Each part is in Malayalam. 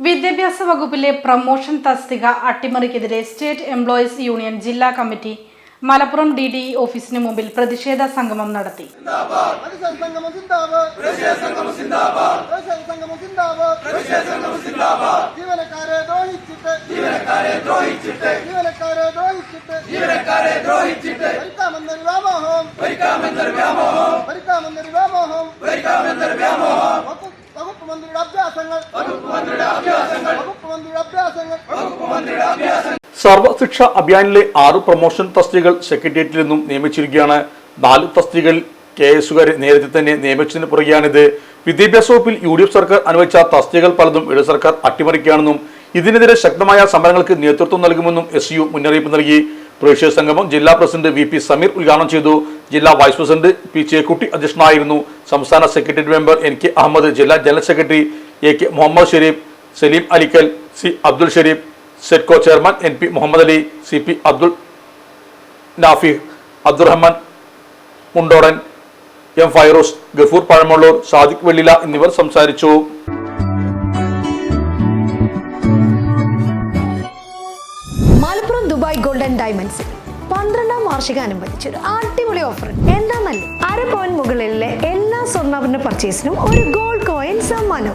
വിദ്യാഭ്യാസ വകുപ്പിലെ പ്രമോഷൻ തസ്തിക അട്ടിമറിക്കെതിരെ സ്റ്റേറ്റ് എംപ്ലോയീസ് യൂണിയൻ ജില്ലാ committee Malappuram D D E ഓഫീസിന് മുമ്പിൽ പ്രതിഷേധ സംഗമം നടത്തി. വകുപ്പ് മന്ത്രിയുടെ അഭ്യാസങ്ങൾ. വകുപ്പ് മന്ത്രിയുടെ അഭ്യാസങ്ങൾ വകുപ്പ് മന്ത്രിയുടെ അഭ്യാസങ്ങൾ വകുപ്പ് മന്ത്രിയുടെ അഭ്യാസങ്ങൾ സർവശിക്ഷ അഭിയാനിലെ ആറ് പ്രൊമോഷൻ തസ്തികൾ സെക്രട്ടേറിയറ്റിൽ നിന്നും നിയമിച്ചിരിക്കുകയാണ്. നാല് തസ്തികൾ കെ എസുകാരെ നേരത്തെ തന്നെ നിയമിച്ചതിന് പുറകെയാണിത്. വിദ്യാഭ്യാസ വകുപ്പിൽ യു ഡി എഫ് സർക്കാർ അനുവദിച്ച തസ്തികൾ പലതും ഇടത് സർക്കാർ അട്ടിമറിക്കുകയാണെന്നും ഇതിനെതിരെ ശക്തമായ സമരങ്ങൾക്ക് നേതൃത്വം നൽകുമെന്നും എസ് യു മുന്നറിയിപ്പ് നൽകി. പ്രവിശ്യ സംഗമം ജില്ലാ പ്രസിഡന്റ് വി പി സമീർ ഉദ്ഘാടനം ചെയ്തു. ജില്ലാ വൈസ് പ്രസിഡന്റ് പി ചേക്കുട്ടി അധ്യക്ഷനായിരുന്നു. സംസ്ഥാന secretary member N K Ahammed ജില്ലാ general secretary A K Muhammad Sherif Salim Alikkal C Abdul Sherif SETCO chairman N P Muhammad Ali C P Abdul Nafi Abdurahman Mundodan M Fairoos Gafoor Pazhamalloor Sadiq Vellila എന്നിവർ സംസാരിച്ചു. മലപ്പുറം ദുബായ് ഗോൾഡൻ ഡയമണ്ട്സ് പന്ത്രണ്ടാം വാർഷികാനുബന്ധിച്ച് ഒരു അടിപൊളി ഓഫർ എന്താന്നല്ലേ അര പോയിന്റ് മുകളിലെ എല്ലാ സ്വർണാഭരണ പർച്ചേസിനും ഒരു ഗോൾഡ് കോയിൻ സമ്മാനം.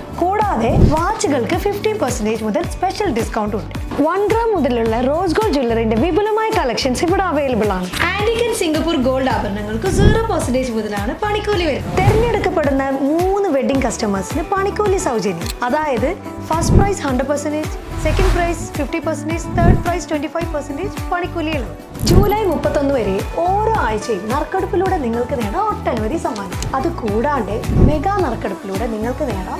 കൂടാതെ വാച്ചുകൾക്ക് ഫിഫ്റ്റീൻ പെർസെന്റേജ് മുതൽ സ്പെഷ്യൽ ഡിസ്കൗണ്ട് ഉണ്ട്. വൺഡ്ര ഗ്രാം മുതലുള്ള റോസ് ഗോൾഡ് ജ്വല്ലറിന്റെ വിപുലമായ കളക്ഷൻസ് ഇവിടെ അവൈലബിൾ ആണ്. ആന്റിക്കൻ സിംഗപ്പൂർ ഗോൾഡ് ആഭരണങ്ങൾക്ക് സീറോ പെർസെന്റേജ് മുതലാണ് പണിക്കൂലി വരുന്നത്. തിരഞ്ഞെടുക്കപ്പെടുന്ന മൂന്ന് വെഡിങ് കസ്റ്റമേഴ്സിന് പണിക്കൂലി സൗജന്യം. അതായത് first prize hundred percentage second prize fifty percentage third prize twenty five percentage പണിക്കൂലികളും July മുപ്പത്തൊന്ന് വരെ ഓരോ ആഴ്ചയും നറുക്കെടുപ്പിലൂടെ നിങ്ങൾക്ക് നേടാം ഒട്ടനവധി സമ്മാനം അത് കൂടാണ്ട് മെഗാ നറുക്കെടുപ്പിലൂടെ നിങ്ങൾക്ക് നേടാം